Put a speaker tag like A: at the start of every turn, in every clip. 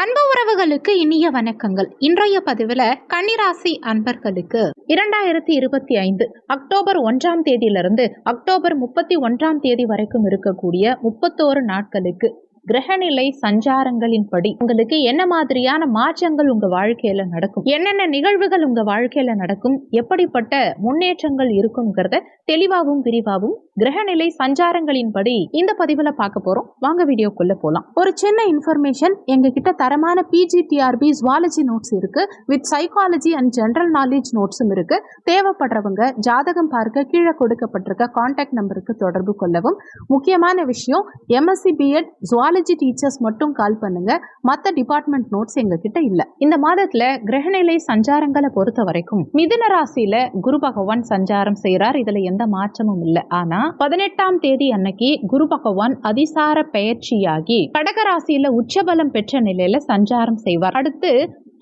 A: அன்பு உறவுகளுக்கு இனிய வணக்கங்கள். இன்றைய பதிவில் கன்னிராசி அன்பர்களுக்கு இரண்டாயிரத்தி இருபத்தி ஐந்து அக்டோபர் ஒன்றாம் தேதியிலிருந்து அக்டோபர் முப்பத்தி ஒன்றாம் தேதி வரைக்கும் இருக்கக்கூடிய முப்பத்தோரு நாட்களுக்கு கிரகநிலை சஞ்சாரங்களின்படி உங்களுக்கு என்ன மாதிரியான மாற்றங்கள் உங்க வாழ்க்கையில நடக்கும்? என்னென்ன நிகழ்வுகள் உங்க வாழ்க்கையில நடக்கும்? எப்படிப்பட்ட முன்னேற்றங்கள் இருக்குங்கிறத தெளிவாகவும் விரிவாகவும் கிரகநிலை சஞ்சாரங்களின்படி இந்த பதிவுல பார்க்க போறோம். வாங்க வீடியோக்குள்ள போலாம். ஒரு சின்ன இன்ஃபர்மேஷன் எங்க கிட்ட தரமான P G T R B zoology notes இருக்கு. With psychology and general knowledge நோட்ஸும் இருக்கு. தேவைப்படுறவங்க ஜாதகம் பார்க்க கீழே கொடுக்கப்பட்டிருக்க காண்டாக்ட் நம்பருக்கு தொடர்பு கொள்ளவும். முக்கியமான விஷயம் எம்எஸ்சி பிஎட் ஜுவாலஜி டீச்சர்ஸ் மட்டும் கால் பண்ணுங்க. மற்ற டிபார்ட்மெண்ட் நோட்ஸ் எங்க கிட்ட இல்ல. இந்த மாதத்துல கிரகநிலை சஞ்சாரங்களை பொறுத்த வரைக்கும் மிதுன ராசியில குரு பகவான் சஞ்சாரம் செய்யறார் இதுல எந்த மாற்றமும் இல்லை. ஆனா பதினெட்டாம் தேதி அன்னைக்கு குரு பகவான் அதிசார பெயர்ச்சியாகி கடகராசியில உச்சபலம் பெற்ற நிலையில சஞ்சாரம் செய்வார். அடுத்து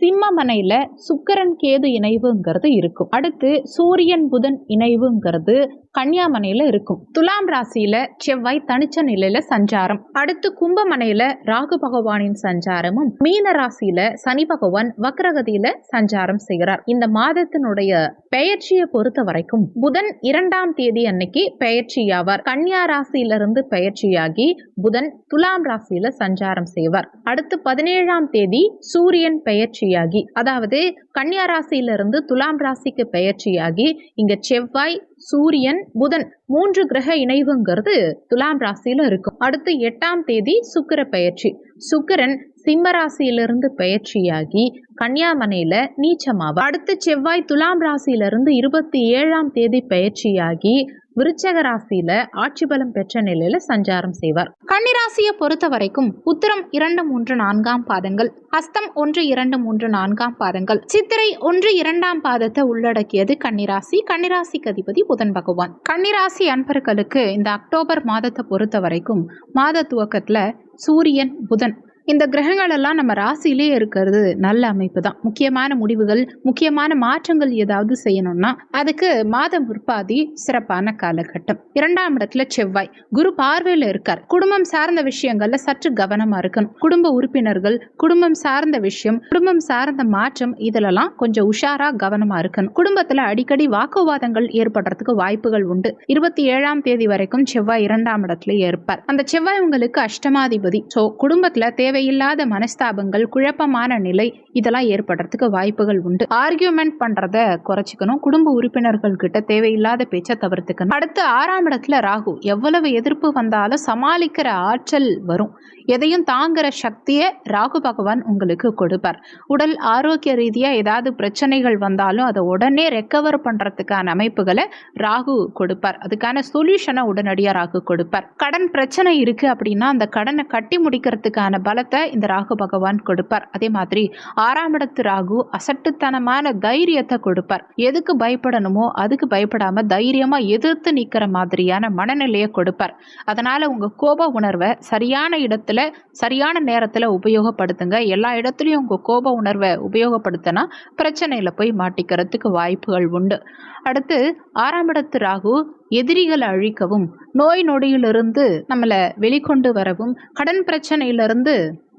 A: சிம்மமனையில சுக்கரன் கேது இணைவுங்கிறது இருக்கும். அடுத்து சூரியன் புதன் இணைவுங்கிறது கன்னியாமனையில இருக்கும். துலாம் ராசியில செவ்வாய் தனிச்ச நிலையில சஞ்சாரம். அடுத்து கும்பமனையில ராகு பகவானின் சஞ்சாரமும் மீன ராசியில சனி பகவான் வக்ரகதியில சஞ்சாரம் செய்கிறார். இந்த மாதத்தினுடைய பெயர்ச்சியை பொறுத்த வரைக்கும் புதன் இரண்டாம் தேதி அன்னைக்கு பெயர்ச்சியாவார். கன்னியா ராசியிலிருந்து பெயர்ச்சியாகி புதன் துலாம் ராசியில சஞ்சாரம் செய்வார். அடுத்து பதினேழாம் தேதி சூரியன் பெயர்ச்சி பெயர்ச்சியாகி அதாவது கன்னியா ராசியிலிருந்து துலாம் ராசிக்கு பெயர்ச்சியாகி இங்க செவ்வாய் சூரியன் புதன் மூன்று கிரக இணைவுங்கிறது துலாம் ராசியில இருக்கும். அடுத்து எட்டாம் தேதி சுக்கிர பெயர்ச்சி சுக்கிரன் சிம்ம ராசியிலிருந்து பெயர்ச்சியாகி கன்னியாமனையில நீச்சமாவா அடுத்து செவ்வாய் துலாம் ராசியிலிருந்து இருபத்தி ஏழாம் தேதி பெயர்ச்சியாகி விருச்சக ராசியில ஆட்சி பலம் பெற்ற நிலையில சஞ்சாரம் செய்வார். கன்னிராசியை பொறுத்த வரைக்கும் உத்தரம் இரண்டு மூன்று நான்காம் பாதங்கள். ஹஸ்தம் ஒன்று இரண்டு மூன்று நான்காம் பாதங்கள். சித்திரை ஒன்று இரண்டாம் பாதத்தை உள்ளடக்கியது கன்னிராசி கன்னிராசிக்கு அதிபதி புதன் பகவான். கன்னிராசி அன்பர்களுக்கு இந்த அக்டோபர் மாதத்தை பொறுத்த வரைக்கும் மாத துவக்கத்துல சூரியன் புதன் இந்த கிரகங்கள் எல்லாம் நம்ம ராசியிலே இருக்கிறது நல்ல அமைப்பு தான் முக்கியமான முடிவுகள் முக்கியமான மாற்றங்கள் ஏதாவது செய்யணும்னா அதுக்கு மாதம் முற்பாதி சிறப்பான காலகட்டம். இரண்டாம் இடத்துல செவ்வாய். குரு பார்வையில் இருக்கார். குடும்பம் சார்ந்த விஷயங்கள்ல சற்று கவனமா இருக்கணும். குடும்ப உறுப்பினர்கள் குடும்பம் சார்ந்த விஷயம் குடும்பம் சார்ந்த மாற்றம் இதிலெல்லாம் கொஞ்சம் உஷாரா கவனமா இருக்கணும். குடும்பத்துல அடிக்கடி வாக்குவாதங்கள் ஏற்படுறதுக்கு வாய்ப்புகள் உண்டு. இருபத்தி ஏழாம் தேதி வரைக்கும் செவ்வாய் இரண்டாம் இடத்துல இருப்பார். அந்த செவ்வாய் உங்களுக்கு அஷ்டமாதிபதி. ஸோ குடும்பத்துல தேவை தேவையில்லாத மனஸ்தாபங்கள் குழப்பமான நிலை இதெல்லாம் ஏற்படுறதுக்கு வாய்ப்புகள் உண்டு. ஆர்கியூமெண்ட் பண்றத குறைச்சிக்கணும். குடும்ப உறுப்பினர்கள் கிட்ட தேவையில்லாத பேச்சை தவிர்த்துக்கணும். அடுத்து ஆறாம் இடத்துல ராகு. எவ்வளவு எதிர்ப்பு வந்தாலும் சமாளிக்கிற ஆற்றல் வரும். எதையும் தாங்குற சக்தியை ராகு பகவான் உங்களுக்கு கொடுப்பார். உடல் ஆரோக்கிய ரீதியாக ஏதாவது பிரச்சனைகள் வந்தாலும் அதை உடனே ரெக்கவர் பண்ணுறதுக்கான அமைப்புகளை ராகு கொடுப்பார். அதுக்கான சொல்யூஷனை உடனடியாக ராகு கொடுப்பார். கடன் பிரச்சனை இருக்குது அப்படின்னா அந்த கடனை கட்டி முடிக்கிறதுக்கான பல பலத்தை இந்த ராகு பகவான் கொடுப்பார். அதே மாதிரி ஆறாம் இடத்து ராகு அசட்டுத்தனமான தைரியத்தை கொடுப்பார். எதுக்கு பயப்படணுமோ அதுக்கு பயப்படாம தைரியமா எதிர்த்து நிற்கிற மாதிரியான மனநிலையை கொடுப்பார். அதனால உங்க கோப உணர்வை சரியான இடத்துல சரியான நேரத்துல உபயோகப்படுத்துங்க. எல்லா இடத்துலையும் உங்க கோப உணர்வை உபயோகப்படுத்தினா பிரச்சனையில போய் மாட்டிக்கிறதுக்கு வாய்ப்புகள் உண்டு. அடுத்து ஆறாம் இடத்து ராகு எதிரிகளை அழிக்கவும் நோய் நொடியிலிருந்து நம்மளை வெளிக்கொண்டு வரவும் கடன் பிரச்சனையிலிருந்து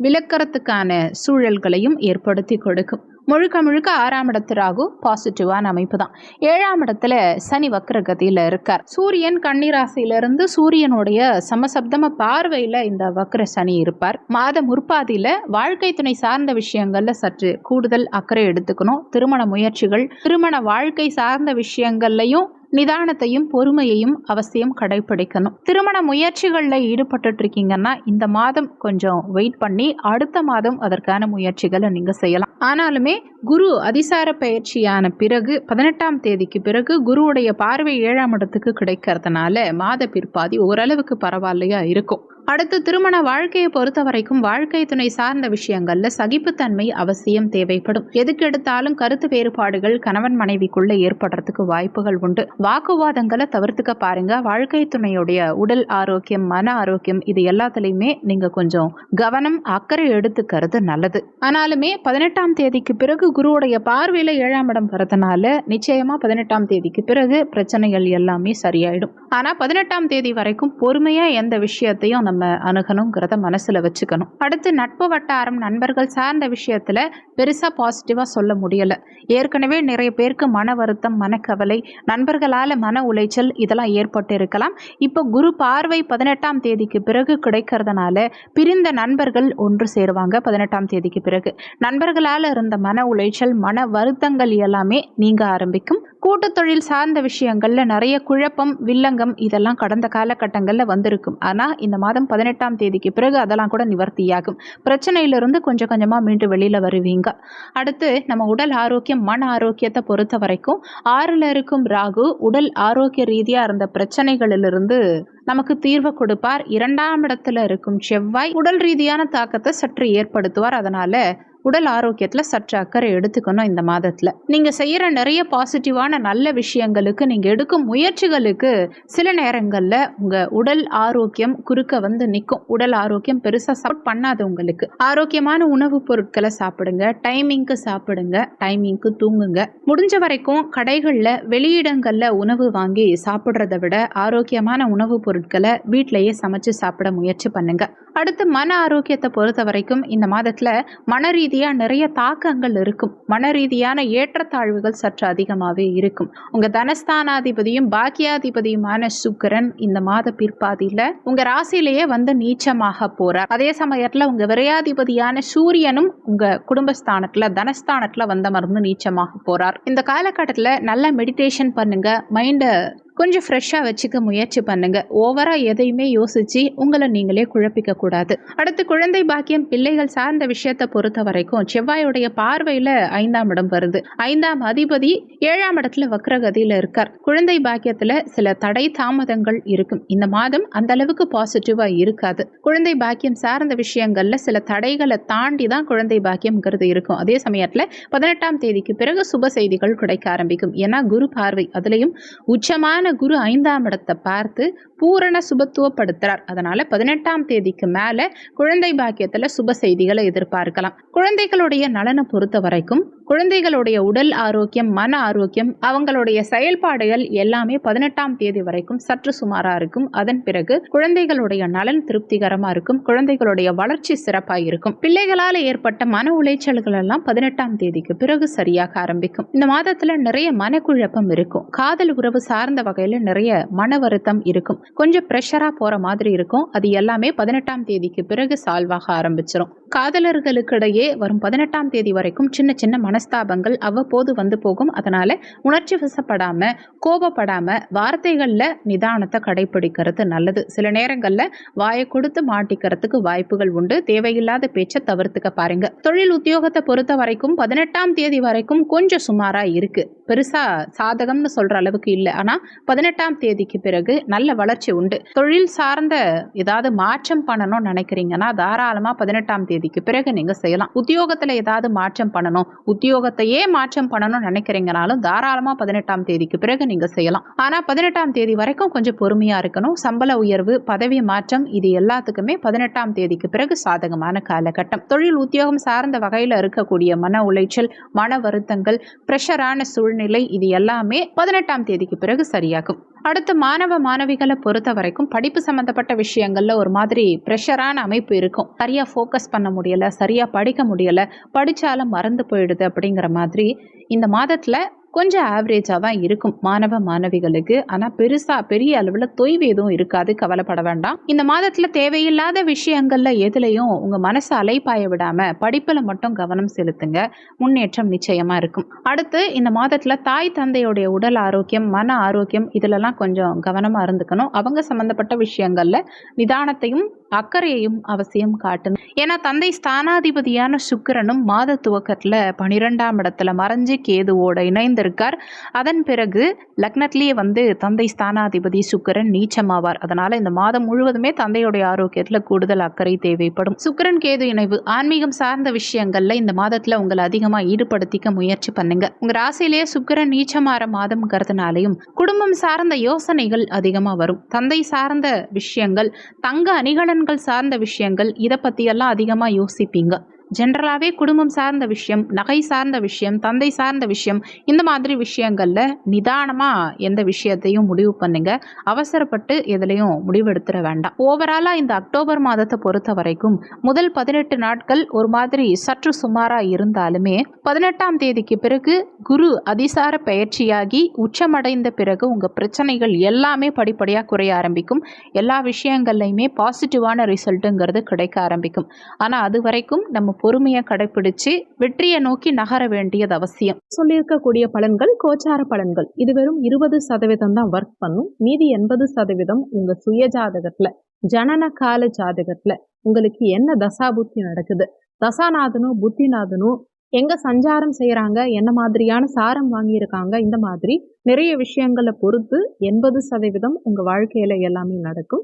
A: விளக்கறதுக்கான சூழல்களையும் ஏற்படுத்தி கொடுக்கும். முழுக்க முழுக்க ஆறாம் இடத்து ராகு பாசிட்டிவான அமைப்பு தான் ஏழாம் இடத்துல சனி வக்ரகதியில் இருக்கார். சூரியன் கன்னிராசியிலிருந்து சூரியனுடைய சமசப்தம பார்வையில் இந்த வக்ர சனி இருப்பார். மாத முற்பாதியில் வாழ்க்கை துணை சார்ந்த விஷயங்களில் சற்று கூடுதல் அக்கறை எடுத்துக்கணும். திருமண முயற்சிகள் திருமண வாழ்க்கை சார்ந்த விஷயங்கள்லையும் நிதானத்தையும் பொறுமையையும் அவசியம் கடைபிடிக்கணும் திருமண முயற்சிகளில் ஈடுபட்டு இருக்கீங்கன்னா இந்த மாதம் கொஞ்சம் வெயிட் பண்ணி அடுத்த மாதம் அதற்கான முயற்சிகளை நீங்கள் செய்யலாம். ஆனாலுமே குரு அதிசார பயிற்சியான பிறகு பதினெட்டாம் தேதிக்கு பிறகு குருவுடைய பார்வை ஏழாம் இடத்துக்கு கிடைக்கிறதுனால மாத பிற்பாதி ஓரளவுக்கு பரவாயில்லையா இருக்கும். அடுத்து திருமண வாழ்க்கையை பொறுத்த வரைக்கும் வாழ்க்கை துணை சார்ந்த விஷயங்கள்ல சகிப்புத்தன்மை அவசியம் தேவைப்படும். எதுக்கு எடுத்தாலும் கருத்து வேறுபாடுகள் கணவன் மனைவிக்குள்ள ஏற்படுறதுக்கு வாய்ப்புகள் உண்டு. வாக்குவாதங்களை தவிர்த்துக்க பாருங்க. வாழ்க்கை துணையுடைய உடல் ஆரோக்கியம் மன ஆரோக்கியம் இது எல்லாத்துலயுமே நீங்க கொஞ்சம் கவனம் அக்கறை எடுத்துக்கிறது நல்லது. ஆனாலுமே பதினெட்டாம் தேதிக்கு பிறகு குருவுடைய பார்வையில ஏழாம் இடம் வரதுனால நிச்சயமா பதினெட்டாம் தேதிக்கு பிறகு பிரச்சனைகள் எல்லாமே சரியாயிடும். ஆனா பதினெட்டாம் தேதி வரைக்கும் பொறுமையா எந்த விஷயத்தையும் நம்ம அணுகணுங்கிறத மனசில் வச்சுக்கணும். அடுத்து நட்பு வட்டாரம் நண்பர்கள் சார்ந்த விஷயத்தில் பெருசாக பாசிட்டிவாக சொல்ல முடியலை. ஏற்கனவே நிறைய பேருக்கு மன வருத்தம் மனக்கவலை நண்பர்களால் மன உளைச்சல் இதெல்லாம் ஏற்பட்டு இருக்கலாம். இப்போ குரு பார்வை பதினெட்டாம் தேதிக்கு பிறகு கிடைக்கிறதுனால பிரிந்த நண்பர்கள் ஒன்று சேருவாங்க பதினெட்டாம் தேதிக்கு பிறகு. நண்பர்களால் இருந்த மன உளைச்சல் மன வருத்தங்கள் எல்லாமே நீங்க ஆரம்பிக்கும். கூட்டத்தொழில் சார்ந்த விஷயங்களில் நிறைய குழப்பம் வில்லங்கம் இதெல்லாம் கடந்த காலகட்டங்களில் வந்திருக்கும். ஆனால் இந்த மாதம் பதினெட்டாம் தேதிக்கு பிறகு அதெல்லாம் கூட நிவர்த்தியாகும். பிரச்சனையிலிருந்து கொஞ்சம் கொஞ்சமாக மீண்டு வெளியில் வருவீங்க. அடுத்து நம்ம உடல் ஆரோக்கியம் மன ஆரோக்கியத்தை பொறுத்த வரைக்கும் ஆறில் இருக்கும் ராகு உடல் ஆரோக்கிய ரீதியாக இருந்த பிரச்சனைகளிலிருந்து நமக்கு தீர்வு கொடுப்பார். இரண்டாம் இடத்துல இருக்கும் செவ்வாய் உடல் ரீதியான தாக்கத்தை சற்று ஏற்படுத்துவார். அதனால உடல் ஆரோக்கியத்தில் சற்று அக்கறை எடுத்துக்கணும் இந்த மாதத்தில். நீங்கள் செய்கிற நிறைய பாசிட்டிவான நல்ல விஷயங்களுக்கு நீங்கள் எடுக்கும் முயற்சிகளுக்கு சில நேரங்களில் உங்கள் உடல் ஆரோக்கியம் குறுக்க வந்து நிற்கும் உடல் ஆரோக்கியம் பெருசாக சப்போர்ட் பண்ணாது உங்களுக்கு. ஆரோக்கியமான உணவுப் பொருட்களை சாப்பிடுங்க டைமிங்க்கு சாப்பிடுங்க டைமிங்க்கு தூங்குங்க. முடிஞ்ச வரைக்கும் கடைகளில் வெளியிடங்களில் உணவு வாங்கி சாப்பிட்றத விட ஆரோக்கியமான உணவுப் பொருட்களை வீட்டிலேயே சமைச்சு சாப்பிட முயற்சி பண்ணுங்க. அடுத்து மன ஆரோக்கியத்தை பொறுத்த வரைக்கும் இந்த மாதத்தில் மன ரீதியாக நிறைய தாக்கங்கள் இருக்கும். மன ரீதியான ஏற்றத்தாழ்வுகள் சற்று அதிகமாகவே இருக்கும். உங்கள் தனஸ்தானாதிபதியும் பாக்கியாதிபதியுமான சுக்கிரன் இந்த மாத பிற்பாதியில் உங்கள் ராசியிலேயே வந்து நீச்சமாக போகிறார் அதே சமயத்தில் உங்கள் விரையாதிபதியான சூரியனும் உங்கள் குடும்பஸ்தானத்தில் தனஸ்தானத்தில் வந்த மருந்து நீச்சமாக போகிறார் இந்த காலகட்டத்தில் நல்லா மெடிடேஷன் பண்ணுங்கள் மைண்டை கொஞ்சம் ஃப்ரெஷ்ஷாக வச்சுக்க முயற்சி பண்ணுங்க. ஓவராக எதையுமே யோசிச்சு உங்களை நீங்களே குழப்பிக்க கூடாது. அடுத்து குழந்தை பாக்கியம் பிள்ளைகள் சார்ந்த விஷயத்தை பொறுத்த வரைக்கும் செவ்வாயுடைய பார்வையில் ஐந்தாம் இடம் வருது. ஐந்தாம் அதிபதி ஏழாம் இடத்துல வக்ரகதியில் இருக்கார். குழந்தை பாக்கியத்தில் சில தடை தாமதங்கள் இருக்கும். இந்த மாதம் அந்த அளவுக்கு பாசிட்டிவாக இருக்காது. குழந்தை பாக்கியம் சார்ந்த விஷயங்கள்ல சில தடைகளை தாண்டி தான் குழந்தை பாக்கியம்ங்கிறது இருக்கும். அதே சமயத்தில் பதினெட்டாம் தேதிக்கு பிறகு சுப செய்திகள் கிடைக்க ஆரம்பிக்கும். ஏன்னா குரு பார்வை அதுலேயும் உச்சமான குரு ஐந்தாம் இடத்தை பார்த்து பூரண சுபத்துவப்படுத்துறார். அதனால பதினெட்டாம் தேதிக்கு மேல குழந்தை பாக்கியத்துல சுப செய்திகளை எதிர்பார்க்கலாம். குழந்தைகளுடைய நலனை பொறுத்த வரைக்கும் குழந்தைகளுடைய உடல் ஆரோக்கியம் மன ஆரோக்கியம் அவங்களுடைய செயல்பாடுகள் எல்லாமே பதினெட்டாம் தேதி வரைக்கும் சற்று சுமாராக இருக்கும். அதன் பிறகு குழந்தைகளுடைய நலன் திருப்திகரமாக இருக்கும். குழந்தைகளுடைய வளர்ச்சி சிறப்பாக இருக்கும். பிள்ளைகளால் ஏற்பட்ட மன உளைச்சல்கள் எல்லாம் பதினெட்டாம் தேதிக்கு பிறகு சரியாக ஆரம்பிக்கும். இந்த மாதத்துல நிறைய மனக்குழப்பம் இருக்கும். காதல் உறவு சார்ந்த வகையில நிறைய மன வருத்தம் இருக்கும். கொஞ்சம் ப்ரெஷராக போகிற மாதிரி இருக்கும். அது எல்லாமே பதினெட்டாம் தேதிக்கு பிறகு சால்வாக ஆரம்பிச்சிரும். காதலர்களுக்கிடையே வரும் பதினெட்டாம் தேதி வரைக்கும் சின்ன சின்ன மன மனஸ்தாபங்கள் அவ்வப்போது வந்து போகும். அதனால உணர்ச்சி வசப்படாம கோபப்படாம வார்த்தைகள்ல நிதானத்தை கடைபிடிக்கிறது நல்லது. சில நேரங்கள்ல வாயை கொடுத்து மாட்டிக்கிறதுக்கு வாய்ப்புகள் உண்டு. தேவையில்லாத பேச்சை தவிர்த்துக்க பாருங்க. தொழில் உத்தியோகத்தை பொறுத்த வரைக்கும் பதினெட்டாம் தேதி வரைக்கும் கொஞ்சம் சுமாரா இருக்கு. பெருசா சாதகம்னு சொல்ற அளவுக்கு இல்லை. ஆனா பதினெட்டாம் தேதிக்கு பிறகு நல்ல வளர்ச்சி உண்டு. தொழில் சார்ந்த ஏதாவது மாற்றம் பண்ணணும்னு நினைக்கிறீங்கன்னா தாராளமா பதினெட்டாம் தேதிக்கு பிறகு நீங்க செய்யலாம். உத்தியோகத்துல ஏதாவது மாற்றம் பண்ணணும். உத்தியோகத்தையே மாற்றம் பண்ணணும்னு நினைக்கிறீங்கனாலும் தாராளமாக பதினெட்டாம் தேதிக்கு பிறகு நீங்கள் செய்யலாம். ஆனால் பதினெட்டாம் தேதி வரைக்கும் கொஞ்சம் பொறுமையாக இருக்கணும். சம்பள உயர்வு பதவி மாற்றம் இது எல்லாத்துக்குமே பதினெட்டாம் தேதிக்கு பிறகு சாதகமான காலகட்டம். தொழில் உத்தியோகம் சார்ந்த வகையில் இருக்கக்கூடிய மன உளைச்சல் மன வருத்தங்கள் பிரஷரான சூழ்நிலை இது எல்லாமே பதினெட்டாம் தேதிக்கு பிறகு சரியாகும். அடுத்து மாணவ மாணவிகளை பொறுத்த வரைக்கும் படிப்பு சம்மந்தப்பட்ட விஷயங்களில் ஒரு மாதிரி ப்ரெஷரான அமைப்பு இருக்கும். சரியாக ஃபோக்கஸ் பண்ண முடியலை சரியாக படிக்க முடியலை படித்தாலும் மறந்து போயிடுது அப்படிங்கிற மாதிரி இந்த மாதத்தில் கொஞ்சம் ஆவரேஜாக தான் இருக்கும் மாணவ மாணவிகளுக்கு. ஆனால் பெருசாக பெரிய அளவில் தொய்வு எதுவும் இருக்காது. கவலைப்பட வேண்டாம். இந்த மாதத்தில் தேவையில்லாத விஷயங்களில் எதுலேயும் உங்கள் மனசை அலைப்பாய விடாமல் படிப்பில் மட்டும் கவனம் செலுத்துங்க. முன்னேற்றம் நிச்சயமாக இருக்கும். அடுத்து இந்த மாதத்தில் தாய் தந்தையுடைய உடல் ஆரோக்கியம் மன ஆரோக்கியம் இதிலெல்லாம் கொஞ்சம் கவனமாக இருந்துக்கணும். அவங்க சம்மந்தப்பட்ட விஷயங்களில் நிதானத்தையும் அக்கறையையும் அவசியம் காட்டணும் ஏன்னா தந்தை ஸ்தானாதிபதியான சுக்கிரனும் மாத துவக்கத்தில் பனிரெண்டாம் இடத்துல மறைஞ்சு கேதுவோட இணைந்திருக்கார். அதன் பிறகு லக்னத்திலேயே வந்து தந்தை ஸ்தானாதிபதி சுக்கிரன் நீச்சமாவார். அதனால இந்த மாதம் முழுவதுமே தந்தையுடைய ஆரோக்கியத்தில் கூடுதல் அக்கறை தேவைப்படும். சுக்கிரன் கேது இணைவு ஆன்மீகம் சார்ந்த விஷயங்கள்ல இந்த மாதத்தில் உங்களை அதிகமாக ஈடுபடுத்திக்க முயற்சி பண்ணுங்க. உங்க ராசியிலேயே சுக்கிரன் நீச்சமாற மாதம்ங்கிறதுனாலையும் குடும்பம் சார்ந்த யோசனைகள் அதிகமாக வரும். தந்தை சார்ந்த விஷயங்கள் தங்க அணிகலன் அணிகலன்கள் சார்ந்த விஷயங்கள் இதை பற்றியெல்லாம் அதிகமாக யோசிப்பீங்க. ஜென்ரலாகவே குடும்பம் சார்ந்த விஷயம் நகை சார்ந்த விஷயம் தந்தை சார்ந்த விஷயம் இந்த மாதிரி விஷயங்களில் நிதானமாக எந்த விஷயத்தையும் முடிவு பண்ணுங்க. அவசரப்பட்டு எதுலேயும் முடிவெடுத்துட வேண்டாம். ஓவராலாக இந்த அக்டோபர் மாதத்தை பொறுத்த வரைக்கும் முதல் பதினெட்டு நாட்கள் ஒரு மாதிரி சற்று சுமாராக இருந்தாலுமே பதினெட்டாம் தேதிக்கு பிறகு குரு அதிசார பயிற்சியாகி உச்சமடைந்த பிறகு உங்கள் பிரச்சனைகள் எல்லாமே படிப்படியாக குறைய ஆரம்பிக்கும். எல்லா விஷயங்கள்லையுமே பாசிட்டிவான ரிசல்ட்டுங்கிறது கிடைக்க ஆரம்பிக்கும். ஆனால் அது வரைக்கும் நம்ம பொறுமையை கடைபிடிச்சு வெற்றியை நோக்கி நகர வேண்டியது அவசியம்.
B: சொல்லியிருக்கக்கூடிய பலன்கள் கோச்சார பலன்கள். இது வெறும் இருபது சதவீதம் தான் ஒர்க் பண்ணும். மீதி எண்பது சதவீதம் உங்க சுய ஜாதகத்துல ஜனன கால ஜாதகத்துல உங்களுக்கு என்ன தசாபுத்தி நடக்குது? தசாநாதனும் புத்திநாதனும் எங்க சஞ்சாரம் செய்யறாங்க என்ன மாதிரியான சாரம் வாங்கியிருக்காங்க? இந்த மாதிரி நிறைய விஷயங்களை பொறுத்து எண்பது சதவீதம் உங்க வாழ்க்கையில எல்லாமே நடக்கும்.